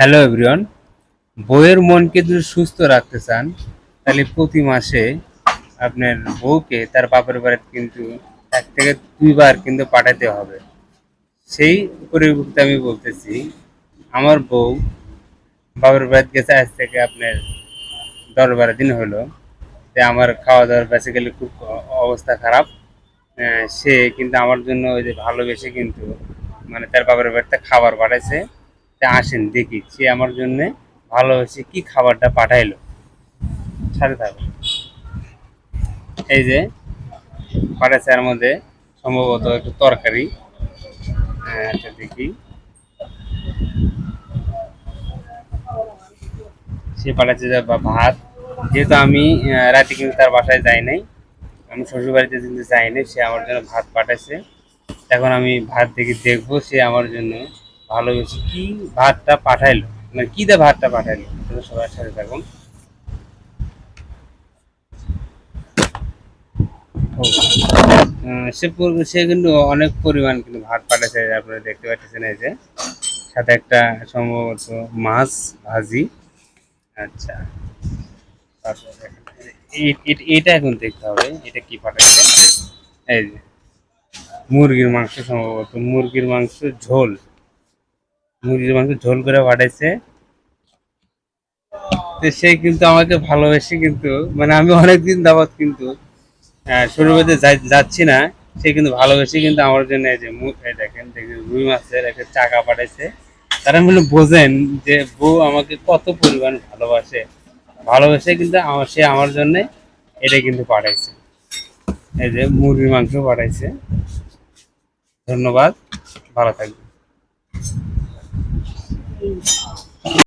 Hello everyone বউয়ের মনকে যদি সুস্থ রাখতে চান, তাহলে প্রতি মাসে আপনার বউকে তার বাপের বাড়ি কিন্তু এক থেকে দুইবার কিন্তু পাঠাতে হবে। সেই পরিবর্তে আমি বলতেছি, আমার বউ বাপের বাড়িতে গেছে, আজ থেকে আপনার দশ বারো দিন হলো। যে আমার খাওয়া দাওয়ার বেসিক্যালি খুব অবস্থা খারাপ। সে কিন্তু আমার জন্য ওই যে ভালোবেসে কিন্তু মানে তার বাপের বাড়িতে খাবার পাঠাইছে। আসেন দেখি সে আমার জন্য ভালোবেসে কি খাবারটা পাঠাইলো। সাথে থাকো এই যে পাঠাইছে এর মধ্যে সম্ভবত একটু তরকারি। আহ, আচ্ছা দেখি। সে পাঠাচ্ছে ভাত। যেহেতু আমি রাতে কিন্তু তার বাসায় যাই নাই আমি শ্বশুর বাড়িতে কিন্তু যাই নাই সে আমার জন্য ভাত পাঠাইছে। এখন আমি ভাত দেখি দেখব সে আমার জন্য ভালোবেসে কি ভাতটা পাঠাইলো? মানে কি দিয়ে ভাতটা পাঠাইলো? সবার সাথে থাকুন। সে সে কিন্তু অনেক পরিমাণ কিন্তু ভাত পাঠাচ্ছে আপনারা দেখতে পাচ্ছেন এই যে। সাথে একটা সম্ভবত মাছ ভাজি। আচ্ছা। এটা এখন দেখতে হবে, এটা কি পাঠাচ্ছে এই যে, মুরগির মাংস সম্ভবত, মুরগির মাংস ঝোল। মুরগির মাংস ঝোল করে পাঠাইছে তো সে কিন্তু আমাকে ভালোবেসে কিন্তু মানে আমি অনেকদিন যাবৎ কিন্তু শরীরবাদে যাচ্ছি না। সে কিন্তু ভালোবেসে কিন্তু আমার জন্য এই যে দেখেন দেখেন, রুই মাছের একটা চাকা পাঠাইছে। তারা মানে বোঝেন যে বউ আমাকে কত পরিমাণ ভালোবাসে। ভালোবেসে কিন্তু আমার, সে আমার জন্য এটা কিন্তু পাঠাইছে। এই যে মুরগির মাংস পাঠাইছে। ধন্যবাদ। ভালো 嗯。